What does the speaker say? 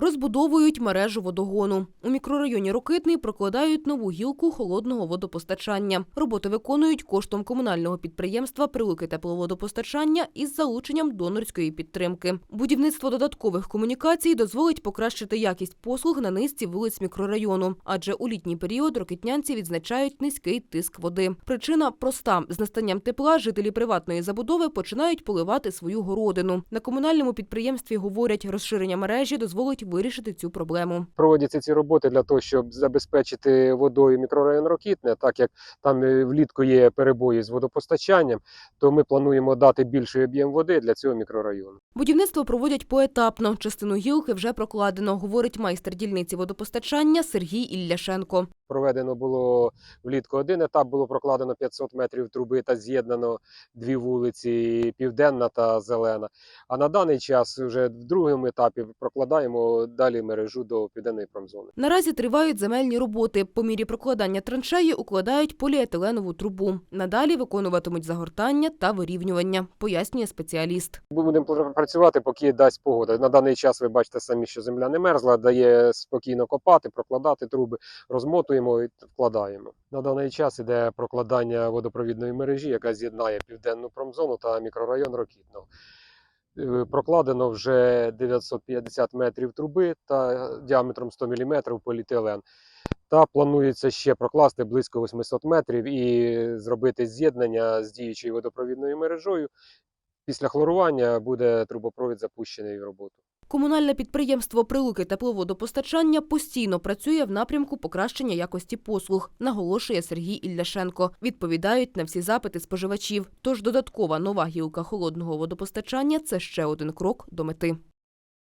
Розбудовують мережу водогону. У мікрорайоні Рокитний прокладають нову гілку холодного водопостачання. Роботи виконують коштом комунального підприємства Прилуки тепловодопостачання із залученням донорської підтримки. Будівництво додаткових комунікацій дозволить покращити якість послуг на низці вулиць мікрорайону, адже у літній період рокитнянці відзначають низький тиск води. Причина проста: з настанням тепла жителі приватної забудови починають поливати свою городину. На комунальному підприємстві говорять, розширення мережі дозволить вирішити цю проблему. Проводяться ці роботи для того, щоб забезпечити водою мікрорайон Рокітне, так як там е, влітку є перебої з водопостачанням, то ми плануємо дати більший об'єм води для цього мікрорайону. Будівництво проводять поетапно. Частину гілки вже прокладено, говорить майстер дільниці водопостачання Сергій Ілляшенко. Проведено було влітку один етап, було прокладено 500 метрів труби та з'єднано дві вулиці Південна та Зелена. А на даний час вже в другому етапі прокладаємо далі мережу до південної промзони. Наразі тривають земельні роботи. По мірі прокладання траншеї укладають поліетиленову трубу. Надалі виконуватимуть загортання та вирівнювання, пояснює спеціаліст. Будемо пр- працювати, поки дасть погода. На даний час ви бачите самі, що земля не мерзла, дає спокійно копати, прокладати труби, розмотуємо і вкладаємо. На даний час іде прокладання водопровідної мережі, яка з'єднає південну промзону та мікрорайон Рокітного. Е, Прокладено вже 950 метрів труби та діаметром 100 мм поліетилен. Та планується ще прокласти близько 800 метрів і зробити з'єднання з діючою водопровідною мережою Після хлорування буде трубопровід запущений в роботу. Комунальне підприємство Прилуки тепловодопостачання постійно працює в напрямку покращення якості послуг, наголошує Сергій Ілляшенко. Відповідають на всі запити споживачів. Тож додаткова нова гілка холодного водопостачання це ще один крок до мети.